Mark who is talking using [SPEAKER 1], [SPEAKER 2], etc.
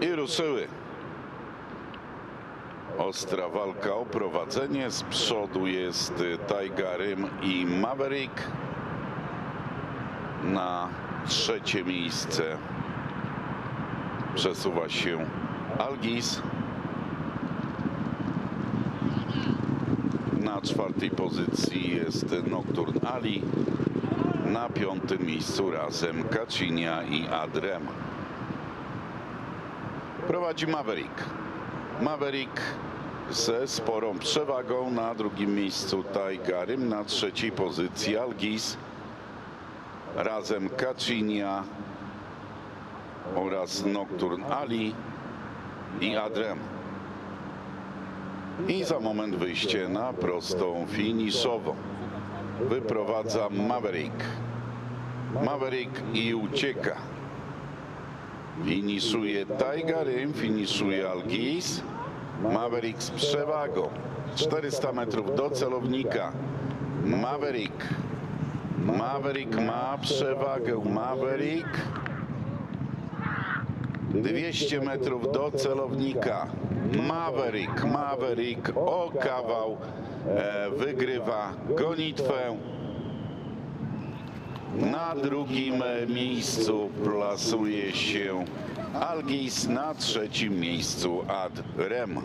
[SPEAKER 1] I ruszyły. Ostra walka o prowadzenie. Z przodu jest y, Tigerym i Maverick. Na trzecie miejsce przesuwa się Algis. Na czwartej pozycji jest Nocturne Ali. Na piątym miejscu razem Kacinia i Adrem. Prowadzi Maverick. Maverick ze sporą przewagą. Na drugim miejscu Tigerym. Na trzeciej pozycji Algis. Razem Kacinia oraz Nocturne Ali i Adrem. I za moment wyjście na prostą finiszową. Wyprowadza Maverick. Maverick i ucieka. Finiszuje Tigerym, finiszuje Algis. Maverick z przewagą. 400 metrów do celownika. Maverick. Maverick ma przewagę. Maverick. 200 metrów do celownika. Maverick, Maverick o kawał e, wygrywa gonitwę. Na drugim e, miejscu plasuje się Algis, na trzecim miejscu Ad Rem.